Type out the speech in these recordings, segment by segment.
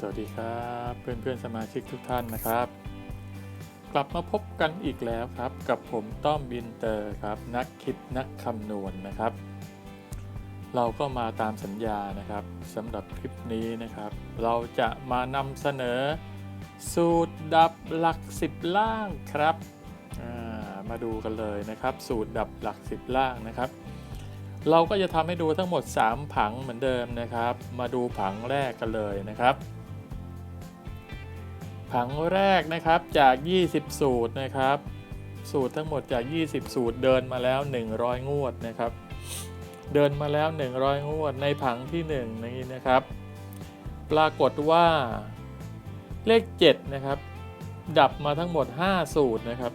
สวัสดีครับเพื่อนเพื่อนๆสมาชิกทุกท่านนะครับ กลับมาพบกันอีกแล้วครับ กับผมต้อมบินเตอร์ครับ นักคิดนักคำนวณนะครับ เราก็มาตามสัญญานะครับสำหรับคลิปนี้นะครับ เราจะมานำเสนอ สูตรดับหลักสิบล่างครับามาดูกันเลยนะครับ สูตรดับหลักสิบล่างนะครับเราก็จะทำให้ดูทั้งหมด 3 ผังเหมือนเดิมนะครับ มาดูผังแรกกันเลยนะครับ ผังแรกนะครับจาก 20 สูตรนะครับ สูตรทั้งหมดจาก 20 สูตรเดินมาแล้ว 100 งวดนะครับ เดินมาแล้ว 100 งวดในผังที่1นี้นะครับ ปรากฏว่าเลข 7 นะครับ ดับมาทั้งหมด 5 สูตรนะครับ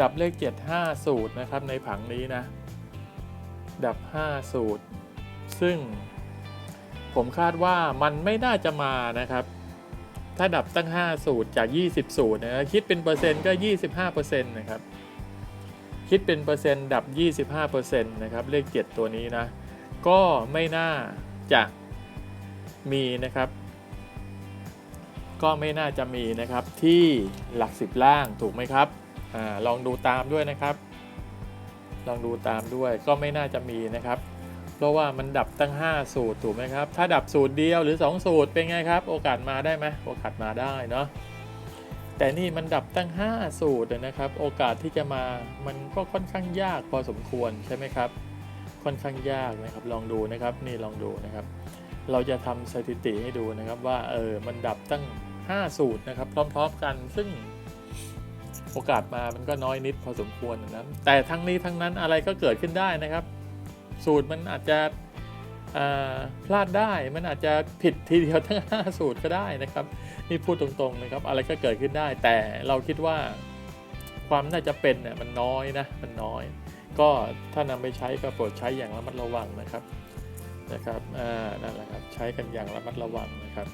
ดับเลข 7 5 สูตรนะครับในผังนี้นะ ดับ 5 สูตร ซึ่งผมคาดว่ามันไม่น่าจะมานะครับ ถ้าดับตั้ง 5 สูตรจาก 20 สูตรนะคิดเป็นเปอร์เซ็นต์ก็ 25%นะครับ คิดเป็นเปอร์เซ็นต์ดับ 25%นะครับเลข 7 ตัวนี้นะ ก็ไม่น่าจะมีนะครับ ก็ไม่น่าจะมีนะครับที่หลัก 10 ล่างถูกไหมครับอลองดูตามด้วยนะครับ ลองดูตามด้วยก็ไม่น่าจะมีนะครับ ราะว่ามันดับตั้ง 5 สูตรถูกไหมครับ ถ้าดับสูตรเดียวหรือ 2 สูตรเป็นไงครับ โอกาสมาได้ไหมโอกาสมาได้เนาะแต่นี่มันดับตั้ง 5 สูตรนะครับ โอกาสที่จะมามันก็ค่อนข้างยากพอสมควรใช่ไหมครับ ค่อนข้างยากนะครับ ลองดูนะครับนี่ลองดูนะครับ เราจะทำสถิติให้ดูนะครับว่าเออมันดับตั้ง 5 สูตรนะครับ พร้อมๆกันซึ่งโอกาสมามันก็น้อยนิดพอสมควรนะแต่ทั้งนี้ทั้งนั้นอะไรก็เกิดขึ้นได้นะครับ สูตรมันอาจจะพลาดได้มันอาจจะผิดทีเดียวทั้ง 5 สูตรก็ได้นะครับ นี่พูดตรงๆนะครับอะไรก็เกิดขึ้นได้ แต่เราคิดว่าความน่าจะเป็นเนี่ยมันน้อยนะมันน้อย ก็ถ้านำไปใช้ก็โปรดใช้อย่างระมัดระวังนะครับนะครับอ่านั่นแหละครับใช้กันอย่างระมัดระวังนะครับ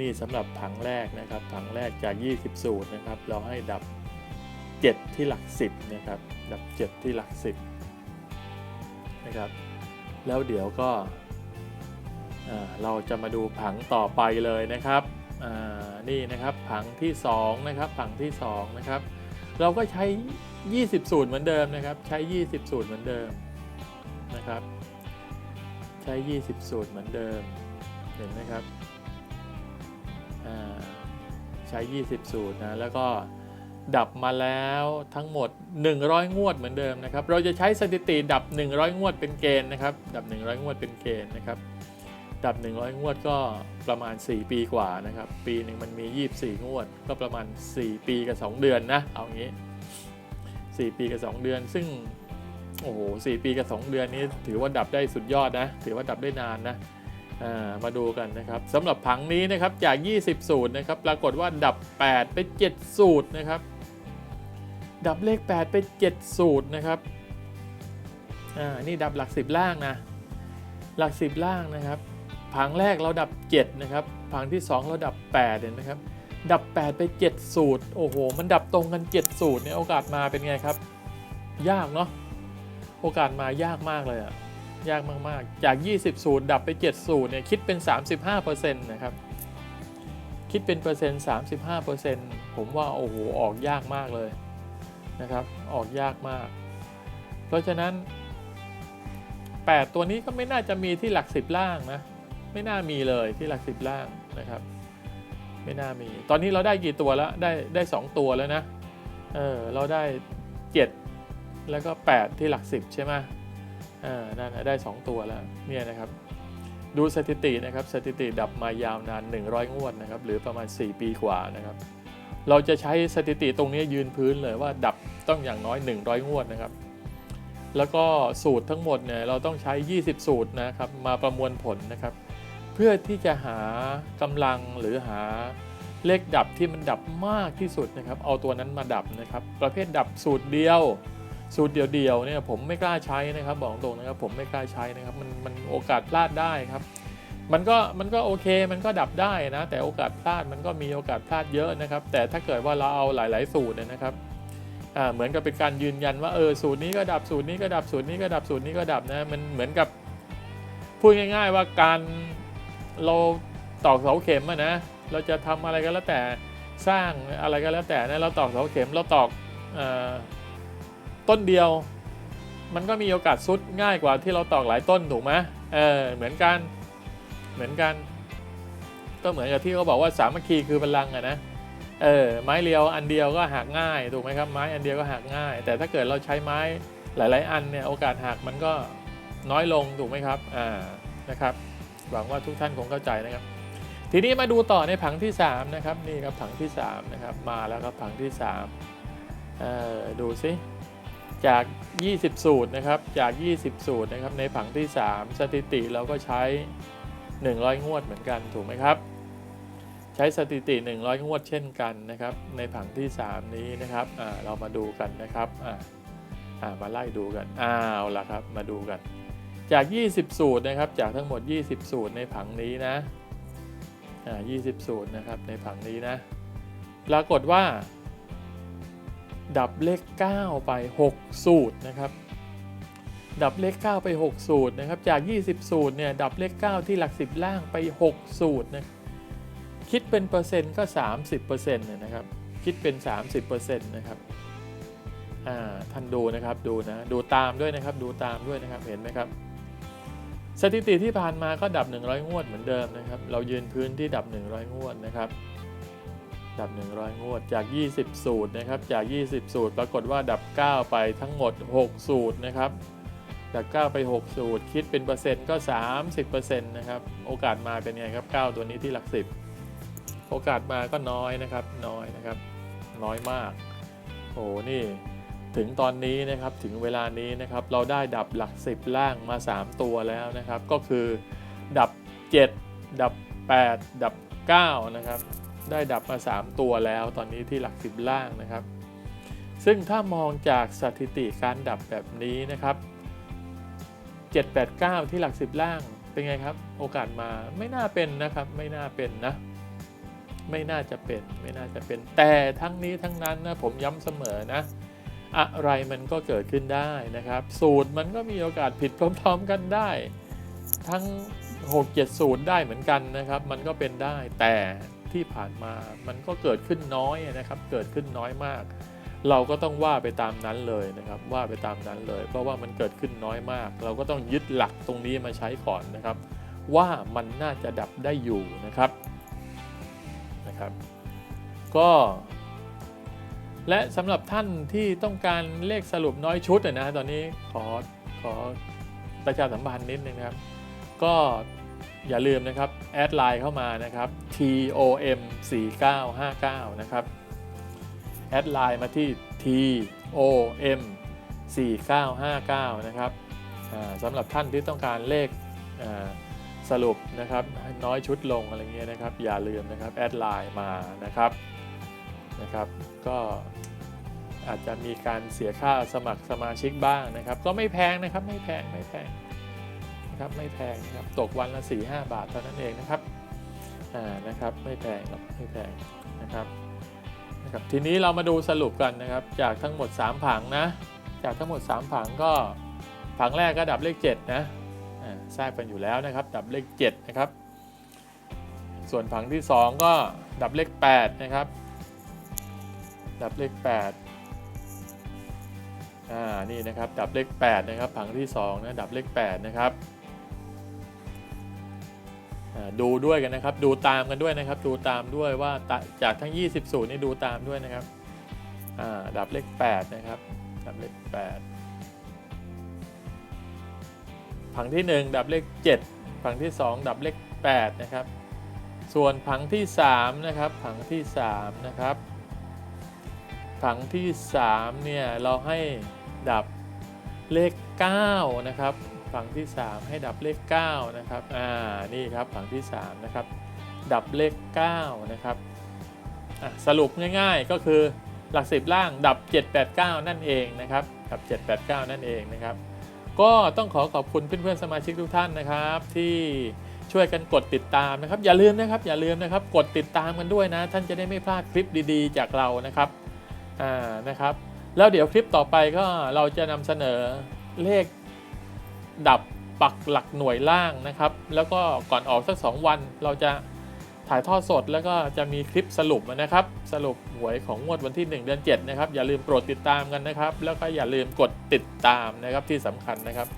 นี่สำหรับผังแรกนะครับ ผังแรกจาก 20 สูตรนะครับ เราให้ดับ 7 ที่หลัก 10นะครับดับ 7 ที่หลัก 10 นะครับ แล้วเดี๋ยวก็เราจะมาดูผังต่อไปเลยนะครับนี่นะครับผังที่2นะครับผังที่2นะครับเราก็ใช้ 20 สูตรเหมือนเดิมนะครับใช้ 20 สูตรเหมือนเดิมนะครับ ใช้ 20 สูตรเหมือนเดิมเห็นไหมครับใช้ 20 สูตรนะแล้วก็ ดับมาแล้วทั้งหมด 100 งวดเหมือนเดิมนะครับ เราจะใช้สถิติดับ 100 งวดเป็นเกณฑ์นะครับ ดับ 100 งวดเป็นเกณฑ์นะครับ ดับ 100 งวดก็ประมาณ 4 ปีกว่านะครับ ปีหนึ่งมันมี 24 งวด ก็ประมาณ 4 ปีกับ 2 เดือนนะ เอางี้ 4 ปีกับ 2 เดือน ซึ่ง โอ้โห4ปีกับ 2 เดือนนี้ถือว่าดับได้สุดยอดนะ ถือว่าดับได้นานนะามาดูกันนะครับสำหรับผังนี้นะครับจาก 20 สูตรนะครับ ปรากฏว่าดับ 8 ไป 7 สูตรนะครับ ดับเลข 8 ไป 7 สูตรนะครับ อ่า นี่ดับหลัก 10 ล่างนะ หลัก 10 ล่างนะครับ ผังแรกเราดับ 7 นะครับ ผังที่ 2 เราดับ 8 เห็นไหมครับ ดับ 8 ไป 7 สูตร โอ้โห มันดับตรงกัน 7 สูตรเนี่ยโอกาสมาเป็นไงครับ ยากเนาะ โอกาสมายากมากเลยอะยากมาก ๆ จาก 20 สูตร ดับไป 7 สูตรเนี่ย คิดเป็น 35%นะครับ คิดเป็นเปอร์เซ็นต์ 35%ผมว่า โอ้โห ออกยากมากเลย นะครับ ออกยากมาก เพราะฉะนั้น 8 ตัวนี้ก็ไม่น่าจะมีที่หลัก 10 ล่างนะ ไม่น่ามีเลยที่หลัก 10 ล่างนะครับ ไม่น่ามี ตอนนี้เราได้กี่ตัวแล้ว ได้ได้ 2 ตัวแล้วนะ เออ เราได้ 7 แล้วก็ 8 ที่หลัก 10 ใช่ไหมอ่า นั่นได้ 2 ตัวแล้ว เนี่ยนะครับดูสถิตินะครับสถิติดับมายาวนาน 100 งวดนะครับหรือประมาณ 4 ปีกว่านะครับ เราจะใช้สถิติตรงนี้ยืนพื้นเลยว่าดับต้องอย่างน้อย 100 งวดนะครับ แล้วก็สูตรทั้งหมดเนี่ยเราต้องใช้ 20 สูตรนะครับมาประมวลผลนะครับ เพื่อที่จะหากำลังหรือหาเลขดับที่มันดับมากที่สุดนะครับ เอาตัวนั้นมาดับนะครับ ประเภทดับสูตรเดียว สูตรเดียวๆเนี่ยผมไม่กล้าใช้นะครับ บอกตรงนะครับ ผมไม่กล้าใช้นะครับ มันมันโอกาสพลาดได้ครับ มันก็มันก็โอเคมันก็ดับได้นะ แต่โอกาสพลาดมันก็มีโอกาสพลาดเยอะนะครับ แต่ถ้าเกิดว่าเราเอาหลาย ๆ สูตรเนี่ยนะครับเหมือนกับเป็นการยืนยันว่าเออสูตรนี้ก็ดับสูตรนี้ก็ดับสูตรนี้ก็ดับสูตรนี้ก็ดับนะมันเหมือนกับพูดง่าย ๆ ว่าการเราตอกเสาเข็มอะนะเราจะทำอะไรก็แล้วแต่สร้างอะไรก็แล้วแต่นะเราตอกเสาเข็มเราตอกออต้นเดียว มันก็มีโอกาสซุดง่ายกว่าที่เราตอกหลายต้นถูกไหมเออเหมือนกัน เหมือนกัน ก็เหมือนกับที่เขาบอกว่าสามัคคีคือพลังอะนะเออไม้เรียวอันเดียวก็หักง่ายถูกไหมครับไม้อันเดียวก็หักง่าย แต่ถ้าเกิดเราใช้ไม้หลาย ๆ อันเนี่ยโอกาสหักมันก็น้อยลงถูกไหมครับอ่านะครับ หวังว่าทุกท่านคงเข้าใจนะครับ ทีนี้มาดูต่อในผังที่ 3 นะครับนี่ครับผังที่3นะครับมาแล้วครับผังที่3เอ่อดูสิจาก 20 สูตรนะครับจาก 20 สูตรนะครับในผังที่ 3 สถิติเราก็ใช้ 100 งวดเหมือนกันถูกไหมครับ ใช้สถิติ 100 งวดเช่นกันนะครับ ในผังที่ 3 นี้นะครับอ่าเรามาดูกันนะครับอ่ามาไล่ดูกันอ้าวละครับมาดูกัน จาก 20 สูตรนะครับ จากทั้งหมด 20 สูตรในผังนี้นะอ่า20 สูตรนะครับในผังนี้นะปรากฏว่า ดับเลข 9 ไป 6 สูตรนะครับ ดับเลข 9 ไป 6 สูตรนะครับ จาก 20 สูตรเนี่ยดับเลข 9 ที่หลัก 10 ล่างไป 6 สูตรนะคิดเป็นเปอร์เซ็นต์ก็ 30%นะนะครับ คิดเป็น 30%นะครับอ่าท่านดูนะครับดูนะดูตามด้วยนะครับดูตามด้วยนะครับเห็นไหมครับ สถิติที่ผ่านมาก็ดับ 100 งวดเหมือนเดิมนะครับ เรายืนพื้นที่ดับ 100 งวดนะครับ ดับ 100 งวดจาก 20 สูตรนะครับจาก 20 สูตร ปรากฏว่าดับ 9 ไปทั้งหมด 6 สูตรนะครับ ดับ9ไป 6 สูตร คิดเป็นเปอร์เซ็นต์ก็ 30%นะครับ โอกาสมาเป็นไงครับ 9 ตัวนี้ที่หลัก 10 โอกาสมาก็น้อยนะครับ น้อยนะครับ น้อยมาก โอ้โหนี่ ถึงตอนนี้นะครับ ถึงเวลานี้นะครับ เราได้ดับหลัก 10 ล่างมา 3 ตัวแล้วนะครับ ก็คือดับ 7 ดับ 8 ดับ 9 นะครับ ได้ดับมา 3 ตัวแล้ว ตอนนี้ที่หลัก 10 ล่างนะครับ ซึ่งถ้ามองจากสถิติการดับแบบนี้นะครับ 7 8 9 ที่หลัก 10 ล่างเป็นไงครับ โอกาสมาไม่น่าเป็นนะครับ ไม่น่าเป็นนะ ไม่น่าจะเป็น ไม่น่าจะเป็น แต่ทั้งนี้ทั้งนั้นนะผมย้ำเสมอนะ อะไรมันก็เกิดขึ้นได้นะครับ สูตรมันก็มีโอกาสผิดพร้อมๆกันได้ ทั้ง 6 7สูตรได้เหมือนกันนะครับ มันก็เป็นได้แต่ที่ผ่านมามันก็เกิดขึ้นน้อยนะครับ เกิดขึ้นน้อยมาก เราก็ต้องว่าไปตามนั้นเลยนะครับ ว่าไปตามนั้นเลย เพราะว่ามันเกิดขึ้นน้อยมาก เราก็ต้องยึดหลักตรงนี้มาใช้ก่อนนะครับ ว่ามันน่าจะดับได้อยู่นะครับนะครับ ก็และสำหรับท่านที่ต้องการเลขสรุปน้อยชุดอะนะตอนนี้ขอขอประชาสัมพันธ์นิดนึงนะครับ ก็อย่าลืมนะครับ แอดไลน์เข้ามานะครับ tom 4959นะครับ แอดไลน์มาที่ tom 4959 นะครับสำหรับท่านที่ต้องการเลขสรุปนะครับน้อยชุดลงอะไรเงี้ยนะครับ อย่าลืมนะครับแอดไลน์มานะครับนะครับก็อาจจะมีการเสียค่าสมัครสมาชิกบ้างนะครับ ก็ไม่แพงนะครับไม่แพงไม่แพงนะครับไม่แพงนะครับตกวันละ4 5 บาทเท่านั้นเองนะครับอ่านะครับไม่แพงครับไม่แพงนะครับ นะครับทีนี้เรามาดูสรุปกันนะครับ จากทั้งหมด 3 ผังนะ จากทั้งหมด 3 ผังก็ผังแรกก็ดับเลข 7 นะทราบกันอยู่แล้วนะครับ ดับเลข 7 นะครับ ส่วนผังที่ 2 ก็ดับเลข 8 นะครับ ดับเลข 8 อ่า นี่นะครับ ดับเลข 8 นะครับ ผังที่ 2 นะ ดับเลข 8 นะครับ ดูด้วยกันนะครับ ดูตามกันด้วยนะครับ ดูตามด้วยว่าจากทั้ง 20 สูตรนี่ดูตามด้วยนะครับดับเลข 8 นะครับ ดับเลข 8 ผังที่ 1 ดับเลข 7 ผังที่ 2 ดับเลข 8 นะครับ ส่วนผังที่ 3 นะครับ ผังที่ 3 นะครับ ผังที่ 3 เนี่ย เราให้ดับเลข 9 นะครับ ผังที่ 3 ให้ดับเลข9นะครับอ่านี่ครับผังที่3นะครับดับเลข9นะครับอะสรุปง่ายๆก็คือหลัก 10 ล่างดับ 789 นั่นเองนะครับดับ 789 นั่นเองนะครับ ก็ต้องขอขอบคุณเพื่อนๆสมาชิกทุกท่านนะครับ ที่ช่วยกันกดติดตามนะครับ อย่าลืมนะครับอย่าลืมนะครับกดติดตามกันด้วยนะ ท่านจะได้ไม่พลาดคลิปดีๆ จากเรานะครับอ่านะครับ แล้วเดี๋ยวคลิปต่อไปก็เราจะนำเสนอเลข ดับปักหลักหน่วยล่างนะครับ แล้วก็ก่อนออกสัก 2 วันเราจะถ่ายทอดสดแล้วก็จะมีคลิปสรุปนะครับ สรุปหวยของงวดวันที่ 1 เดือน 7 นะครับ อย่าลืมโปรดติดตามกันนะครับ แล้วก็อย่าลืมกดติดตามนะครับที่สำคัญนะครับ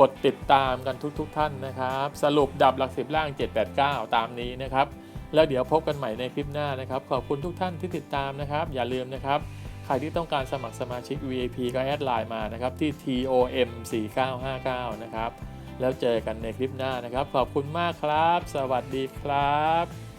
กดติดตามกันทุกๆทท่านนะครับ สรุปดับหลักสิบล่าง 789 ตามนี้นะครับ แล้วเดี๋ยวพบกันใหม่ในคลิปหน้านะครับ ขอบคุณทุกท่านที่ติดตามนะครับ อย่าลืมนะครับ ใครที่ต้องการสมัครสมาชิก VIP ก็แอดไลน์มานะครับที่ TOM 4959นะครับ แล้วเจอกันในคลิปหน้านะครับ ขอบคุณมากครับ สวัสดีครับ